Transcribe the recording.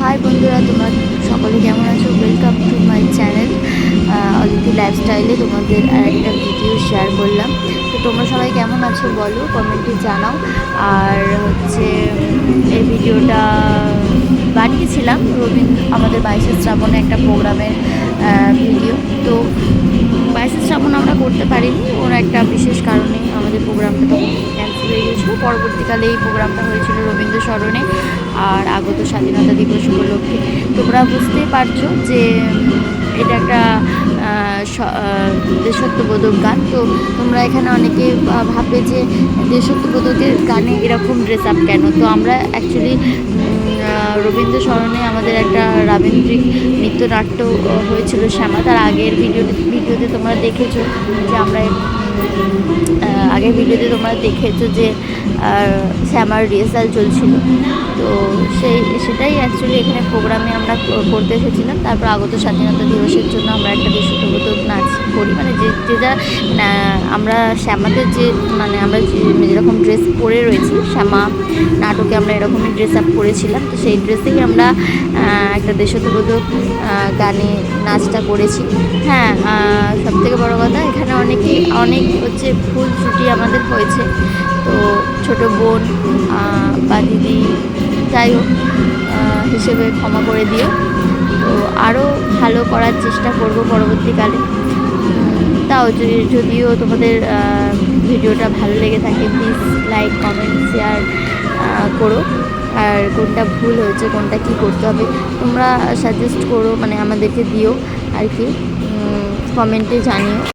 High বন্ধুরা, তোমরা সকলে কেমন আছো? Welcome to my channel Aditi লাইফস্টাইলে তোমাদের আর একটা ভিডিও শেয়ার করলাম। তো তোমরা সবাই কেমন আছো বলো কমেন্টে জানাও। আর হচ্ছে, এই ভিডিওটা বানিয়েছিলাম রবীন্দ্র আমাদের বাইশে শ্রাবণে একটা প্রোগ্রামের ভিডিও তো বাইশে শ্রাবণ আমরা করতে পারিনি, ওর একটা বিশেষ কারণে আমাদের প্রোগ্রামটা তখন হয়ে গেছিল পরবর্তীকালে এই প্রোগ্রামটা হয়েছিল রবীন্দ্র স্মরণে আর আগত স্বাধীনতা দিবস উপলক্ষে। তোমরা বুঝতেই পারছ যে এটা একটা দেশত্ববোধক গান। তো তোমরা এখানে অনেকে ভাবে যে দেশত্ববোধকের গানে এরকম ড্রেস আপ কেন? তো আমরা অ্যাকচুয়ালি রবীন্দ্র স্মরণে আমাদের একটা রাবীন্দ্রিক নৃত্যনাট্য হয়েছিল শ্যামা। তার আগের ভিডিও ভিডিওতে তোমরা দেখেছ যে আমরা আগের ভিডিওতে তোমরা দেখেছ যে শ্যামার রিহার্সাল চলছিল। তো সেই সেটাই অ্যাকচুয়ালি এখানে প্রোগ্রামে আমরা করতে এসেছিলাম। তারপর আগত স্বাধীনতা দিবসের জন্য আমরা একটা দেশত্ববোধক নাচ করি। মানে যে যে যা মানে, আমরা শ্যামাদের যে মানে আমরা যে- যেরকম ড্রেস পরে রয়েছি শ্যামা নাটকে আমরা এরকমই ড্রেস আপ করেছিলাম। তো সেই ড্রেসেই আমরা একটা দেশত্ববোধক গানে নাচটা করেছি। হ্যাঁ সব থেকে বড়ো কথা এখানে অনেকেই অনেক হচ্ছে ভুল ত্রুটি আমাদের হয়েছে। তো ছোট বোন বা দিদি যাই হোক হিসেবে ক্ষমা করে দিও। তো আরও ভালো করার চেষ্টা করব পরবর্তীকালে। তাও যদি- যদিও তোমাদের ভিডিওটা ভালো লেগে থাকে প্লিজ লাইক কমেন্ট শেয়ার করো। আর কোনটা ভুল হয়েছে, কোনটা কি করতে হবে, তোমরা সাজেস্ট করো মানে আমাদেরকে দিও আর কি। কমেন্টে জানিও।